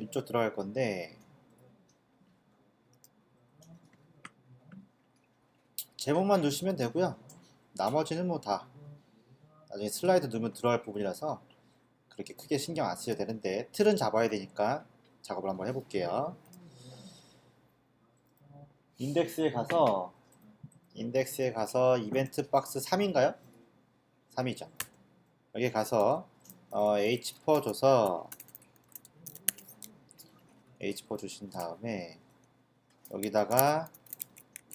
이쪽 들어갈 건데 제목만 넣으시면 되고요. 나머지는 뭐 다 나중에 슬라이드 넣으면 들어갈 부분이라서 그렇게 크게 신경 안 쓰셔도 되는데 틀은 잡아야 되니까 작업을 한번 해볼게요. 인덱스에 가서 인덱스에 가서 이벤트 박스 3인가요? 3이죠. 여기 가서 어, H4 줘서 H4 주신 다음에 여기다가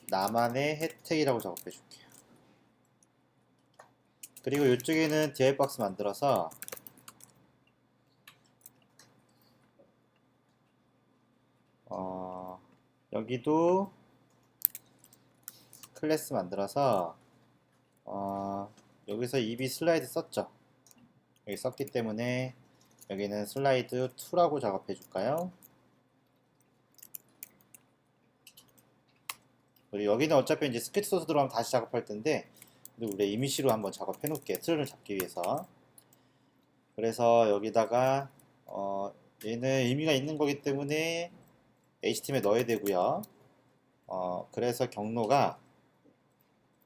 나만의 혜택이라고 작업해 줄게요. 그리고 이쪽에는 DI 박스 만들어서 어, 여기도 클래스 만들어서 어, 여기서 EB 슬라이드 썼죠. 여기 썼기 때문에 여기는 슬라이드 2라고 작업해 줄까요? 그리고 여기는 어차피 이제 스케치 소스 들어가면 다시 작업할 텐데 우리 이미시로 한번 작업해 놓을게. 틀을 잡기 위해서. 그래서 여기다가 어, 얘는 의미가 있는 거기 때문에 HTML에 넣어야 되고요. 어, 그래서 경로가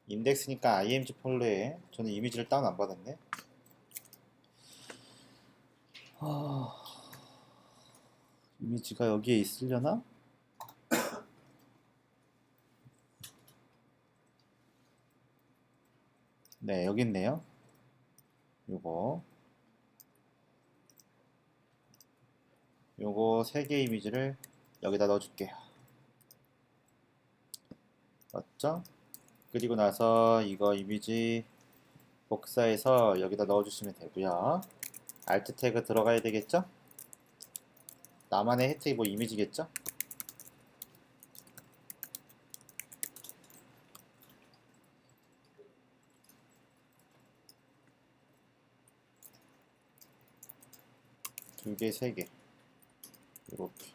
인덱스니까 img 폴더에 저는 이미지를 다운 안 받았네. 아, 이미지가 여기에 있으려나? 네, 여기 있네요. 요거. 요거 세 개 이미지를 여기다 넣어줄게요. 맞죠? 그리고 나서 이거 이미지 복사해서 여기다 넣어주시면 되고요. 알트 태그 들어가야 되겠죠? 나만의 혜택이 뭐 이미지겠죠? 두 개, 세 개. 이렇게.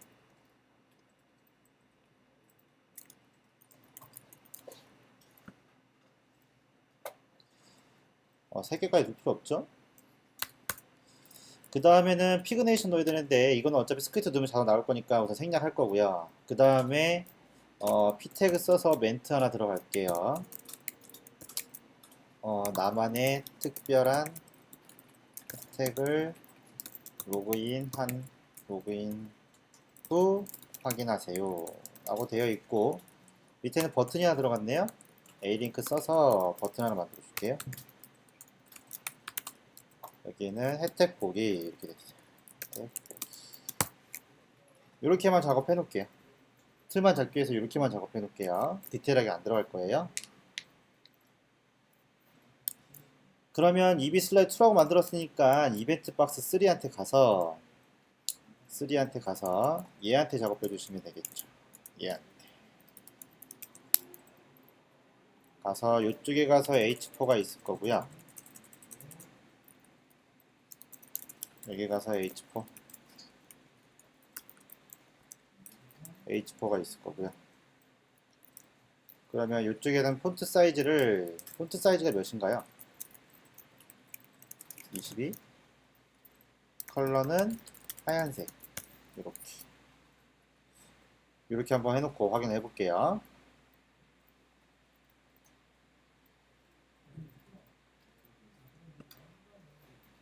어, 세 개까지 넣을 필요 없죠? 그 다음에는 피그네이션 넣어야 되는데 이거는 어차피 스크립트 넣으면 자동 나올 거니까 우선 생략할 거고요. 그 다음에 어, p 태그 써서 멘트 하나 들어갈게요. 어, 나만의 특별한 혜택을 로그인 한 로그인 후 확인하세요. 라고 되어 있고 밑에는 버튼이 하나 들어갔네요. A링크 써서 버튼 하나 만들어 줄게요. 여기는 혜택 보기 이렇게 됐어요. 이렇게만 작업해 놓을게요. 틀만 잡기 위해서 이렇게만 작업해 놓을게요. 디테일하게 안 들어갈 거예요 그러면 EB 슬라이드 2라고 만들었으니까 이벤트 박스 3한테 가서 3한테 가서 얘한테 작업해 주시면 되겠죠. 얘한테. 가서 이쪽에 가서 H4가 있을 거고요. 여기 가서 H4 H4가 있을 거고요. 그러면 이쪽에는 폰트 사이즈를 폰트 사이즈가 몇인가요? 22 컬러는 하얀색. 이렇게. 이렇게 한번 해놓고 확인해 볼게요.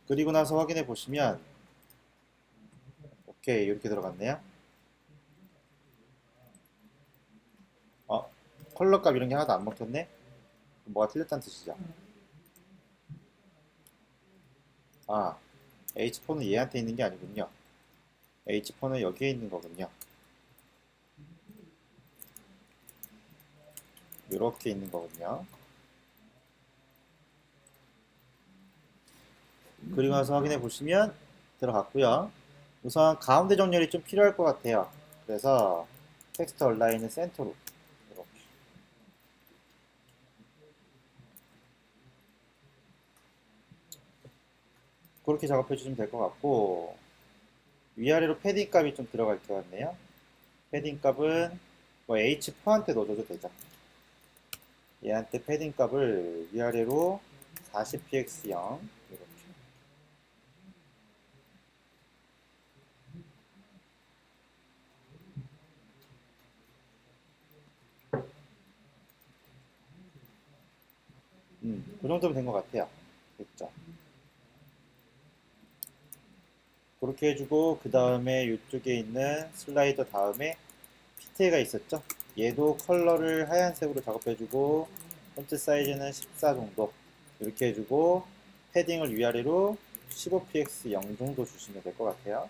그리고 나서 확인해 보시면 오케이 이렇게 들어갔네요. 어 컬러 값 이런 게 하나도 안 먹혔네? 뭐가 틀렸다는 뜻이죠 아, H4는 얘한테 있는 게 아니군요. H4는 여기에 있는 거군요. 이렇게 있는 거군요. 그리고 나서 확인해 보시면 들어갔고요. 우선 가운데 정렬이 좀 필요할 것 같아요. 그래서 텍스트 얼라인은 센터로 그렇게 작업해 주시면 될 것 같고 위아래로 패딩 값이 좀 들어갈 것 같네요. 패딩 값은 뭐 H4한테 넣어줘도 되죠. 얘한테 패딩 값을 위아래로 40px0 이렇게 음, 그 정도면 된 것 같아요. 됐죠. 그렇게 해주고 그 다음에 이쪽에 있는 슬라이더 다음에 피트가 있었죠? 얘도 컬러를 하얀색으로 작업해주고 폰트 사이즈는 14 정도 이렇게 해주고 패딩을 위아래로 15px 0 정도 주시면 될 것 같아요.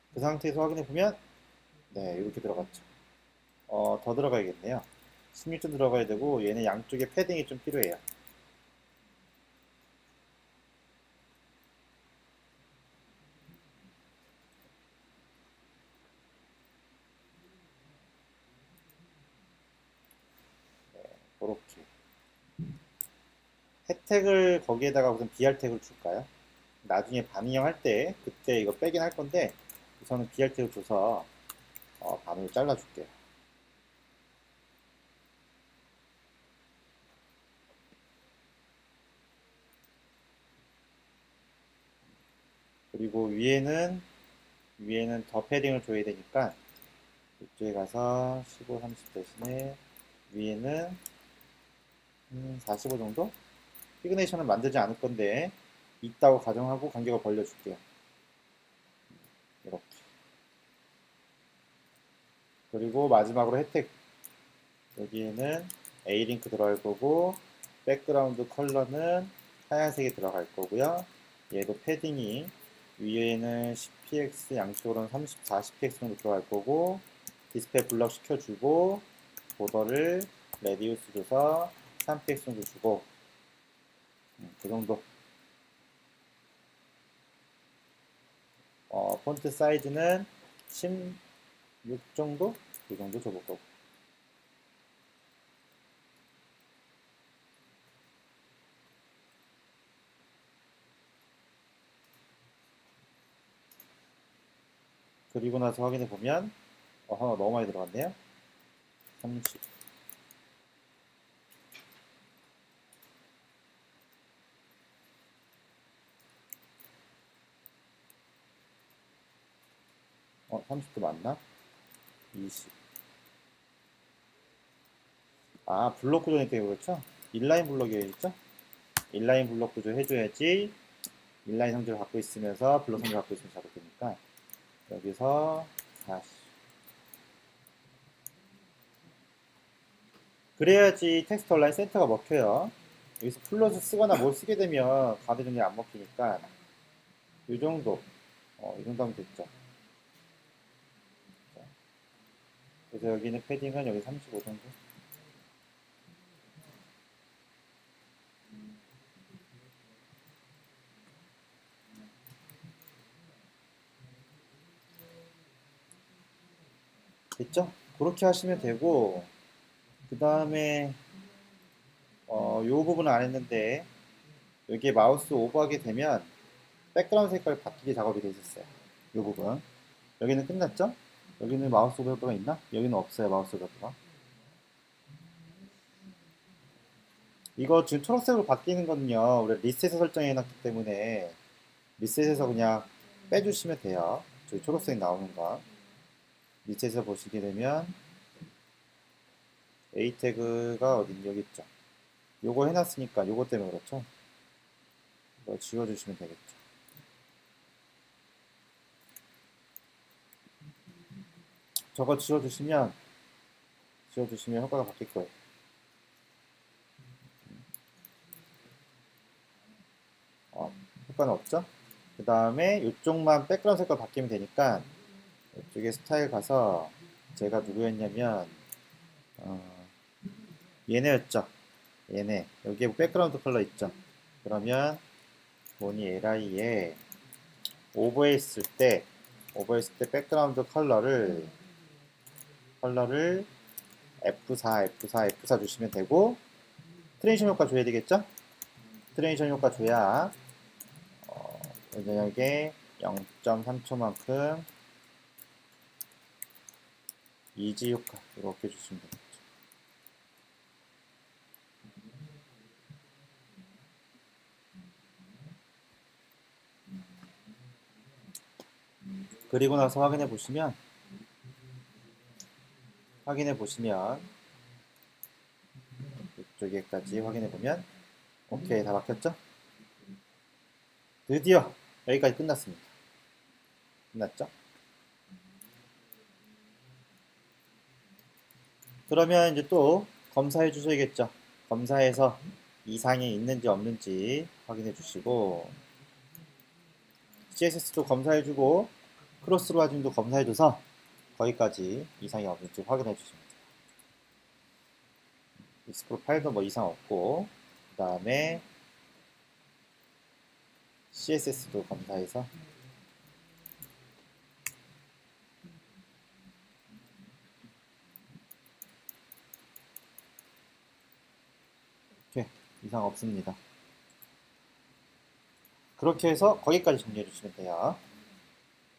그 상태에서 확인해 보면 네 이렇게 들어갔죠. 어, 더 들어가야겠네요. 16점 들어가야 되고 얘는 양쪽에 패딩이 좀 필요해요. 네, 그렇게. 혜택을 거기에다가 무슨 BR 태그를 줄까요? 나중에 반응형 할 때 그때 이거 빼긴 할 건데 우선은 BRT를 줘서 어, 반을 잘라줄게요. 그리고 위에는 위에는 더 패딩을 줘야 되니까 이쪽에 가서 15, 30 대신에 위에는 음, 45 정도? 피그네이션을 만들지 않을 건데 있다고 가정하고 간격을 벌려줄게요. 이렇게. 그리고 마지막으로 혜택. 여기에는 A링크 들어갈 거고, 백그라운드 컬러는 하얀색이 들어갈 거고요. 얘도 패딩이 위에는 10px, 양쪽으로는 30, 40px 정도 들어갈 거고, 디스플레이 블럭 시켜주고, 보더를 레디우스 줘서 3px 정도 주고, 음, 그 정도. 어, 폰트 사이즈는 16 정도? 그 정도 줘볼 거고. 그리고 나서 확인해 보면, 어허, 너무 많이 들어갔네요. 30. 어, 30도 맞나? 20. 아, 블록 구조니까 그렇죠? 인라인 블록이겠죠? 인라인 블록 구조 해줘야지 인라인 성질을 갖고 있으면서 블록 성질을 갖고 있으면 작업되니까 여기서 40. 그래야지 텍스트 온라인 센터가 먹혀요. 여기서 플러스 쓰거나 뭘 쓰게 되면 가드 정리 안 먹히니까 이 정도, 어, 이 정도 하면 됐죠. 그래서 여기는 패딩은 여기 35 정도. 됐죠? 그렇게 하시면 되고 그 다음에 어, 요 부분은 안 했는데 여기에 마우스 오버하게 되면 백그라운드 색깔 바뀌게 작업이 되어 있었어요. 요 부분 여기는 끝났죠? 여기는 마우스 오버가 있나? 여기는 없어요 마우스 오버가. 이거 지금 초록색으로 바뀌는 거는요. 우리 리셋에 설정해 놨기 때문에 리셋에서 그냥 빼주시면 돼요. 저기 초록색 나오는 거. 리셋에서 보시게 되면 A 태그가 어딘 여기 있죠. 요거 해놨으니까 요거 때문에 그렇죠? 이거 지워주시면 되겠죠 저거 지워주시면 지워주시면 효과가 바뀔 거예요. 어, 효과는 없죠? 그 다음에 이쪽만 백그라운드 색깔 바뀌면 되니까 이쪽에 스타일 가서 제가 누구였냐면 어, 얘네였죠. 얘네 여기에 백그라운드 컬러 있죠. 그러면 보니 li에 오버했을 때 오버했을 때 백그라운드 컬러를 컬러를 F4, F4, F4 주시면 되고 트랜지션 효과 줘야 되겠죠? 트랜지션 효과 줘야 어, 저녁에 0.3초만큼 이지 효과 이렇게 주시면 됩니다. 그리고 나서 확인해 보시면 확인해 보시면 이쪽에까지 확인해 보면 오케이 다 바뀌었죠? 드디어 여기까지 끝났습니다. 끝났죠? 그러면 이제 또 검사해 주셔야겠죠? 검사해서 이상이 있는지 없는지 확인해 주시고 CSS도 검사해 주고 크로스 로아진도 검사해 줘서 거기까지 이상이 없는지 확인해 주시면 돼요. 익스프로 파일도 뭐 이상 없고 그 다음에 CSS도 검사해서 이렇게 이상 없습니다. 그렇게 해서 거기까지 정리해 주시면 돼요.